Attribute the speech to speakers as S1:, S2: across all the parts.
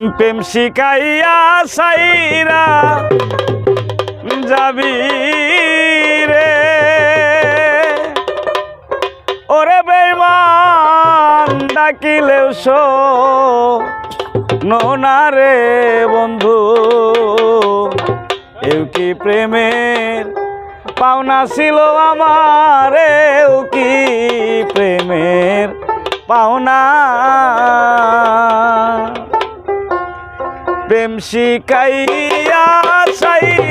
S1: প্রেম শিকাইয়া সাইরা যাবি রে। ওরে বেমান ডাকিলেও শো নোনা রে বন্ধু। এও কি প্রেমের পাওনা ছিল আমার? এও কি প্রেমের পাওনা? প্রেম শিকাইয়া সাইরা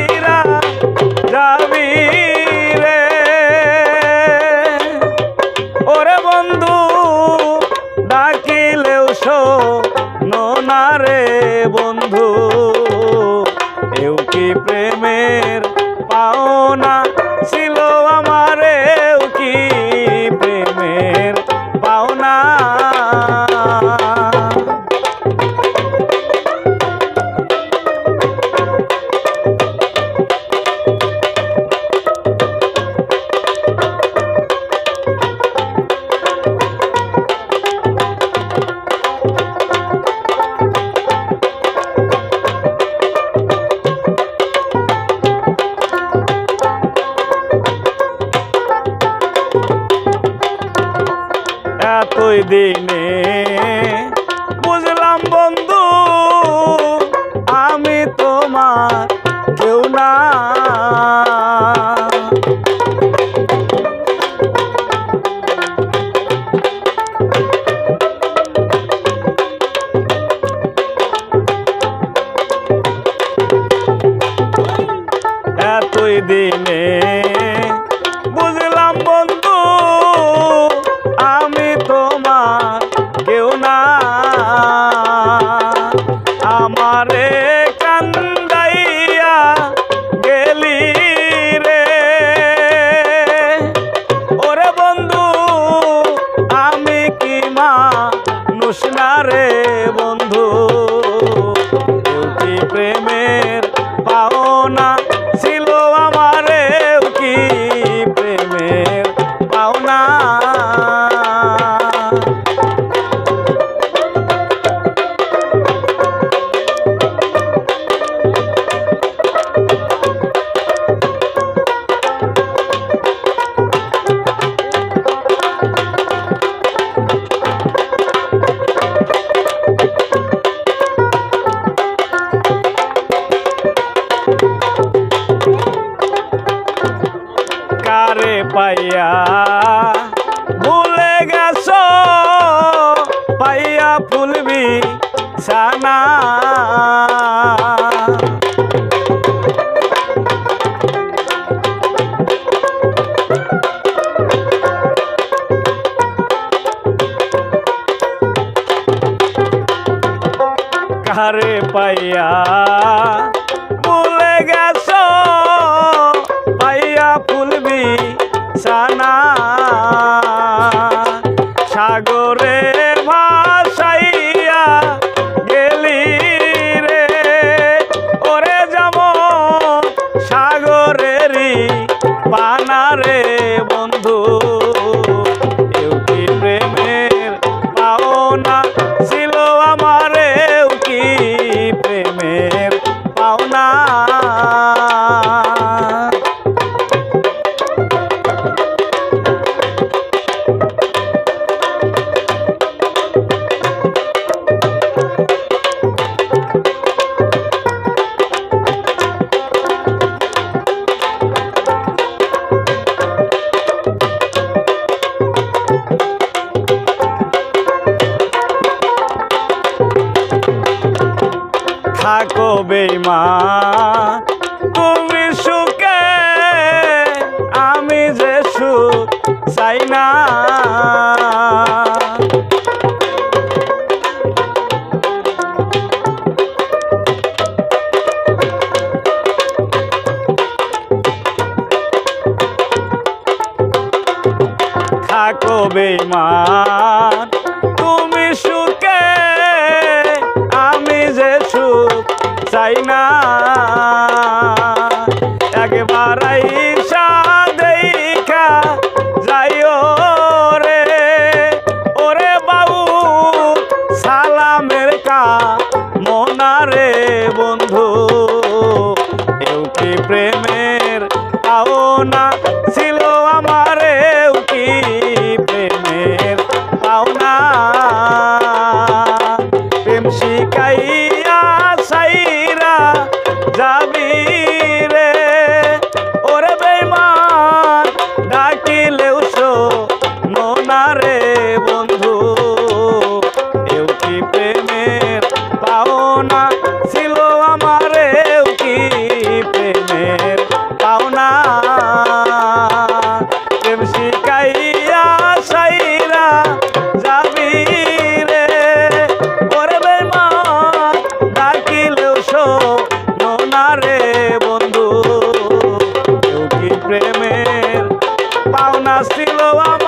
S1: এতই দিনে বুঝলাম বন্ধু আমি তোমার কেউ না। এতই দিনে বুঝলাম বন্ধু নুসনা রে বন্ধু। পাইয়া ভুলে গেছ পাইয়া ফুলবি সানা কারে পাইয়া বেমা তুমি সুখে আমি যে সুখ চাই না। থাকো বেমান প্রেমের আও না estilo, vamos.